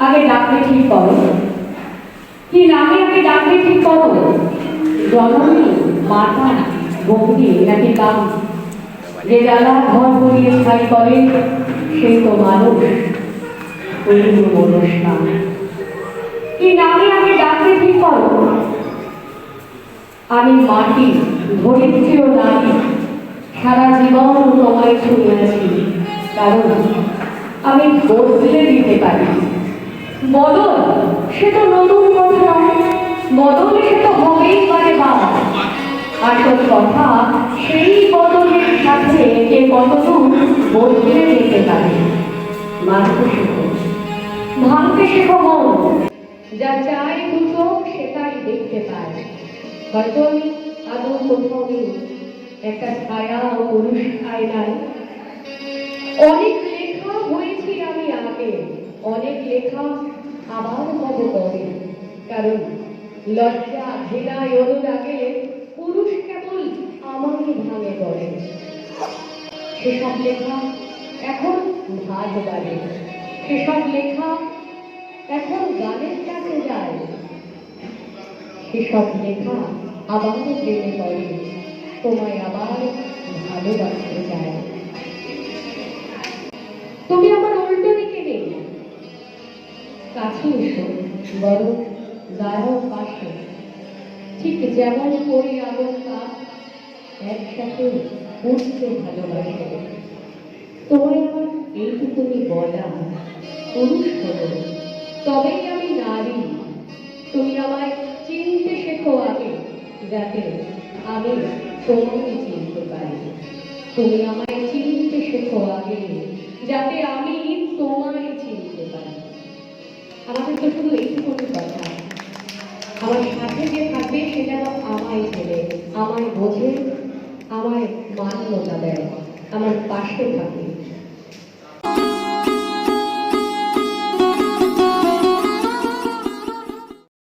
আগে ডাকলে ঠিক করো কি নামে আগে ডাকলে ঠিক করো জননী মাতা বৌদি নাকি কাম যে জ্বালা ঘর করিয়ে ছাই করে সেই তো মানুষ। ওই কি নামে আগে ডাকলে ঠিক করো আমি মাটি ধরিত্রীও নারী সারা জীবন তোমায় শুনিয়াছি কারণ আমি বদলে দিতে পারি বদল সে তো নতুন কথা। নয় বদল সে তো হবেই পারে বা। আসল কথা, সেই বদলের সাথে কে কতটুকু বদলে দিতে পারে। মানতে শেখো ভাঙতে শেখো মন যা চাই দুটো সেটাই দেখতে পায়। হয়তো আদৌ কোথাও একটা ছায়া ও পুরুষ আয়নায়। অনেক লেখা হয়েছি আমি আগে অনেক লেখা আবার কবে করে কারণ লজ্জা, ঘৃণা অনুরাগে পুরুষ কেবল আমাকে ভাঙে করে সেসব লেখা এখন ভাগ বাড়ে। সেসব লেখা এখন গানের কাছে যায়। সেসব লেখা আবার প্রেমে পড়ে। তোমায় আবার ভালোবাসতে চায়। বরং দাঁড়াও পাশে। ঠিক যেমন করি আগুন কাজ একসাথে উঠতে ভালোবাসে। তোমায় আমার এইটুকুনি বলা পুরুষ হলো তবেই আমি নারী। তুমি আমায় চিনতে শেখো আগে, যাতে আমি তোমাকে চিনতে পারি। তুমি আমায় চিনতে শেখো আগে, যাতে আমি পারি আমাদের তো শুধু এইটুকুনি কথা আমার সাথে যে থাকবে, সে যেন আমায় ছেলে আমায় বোঝে, আমায় মান্যতা দেয় আমার পাশে থাকে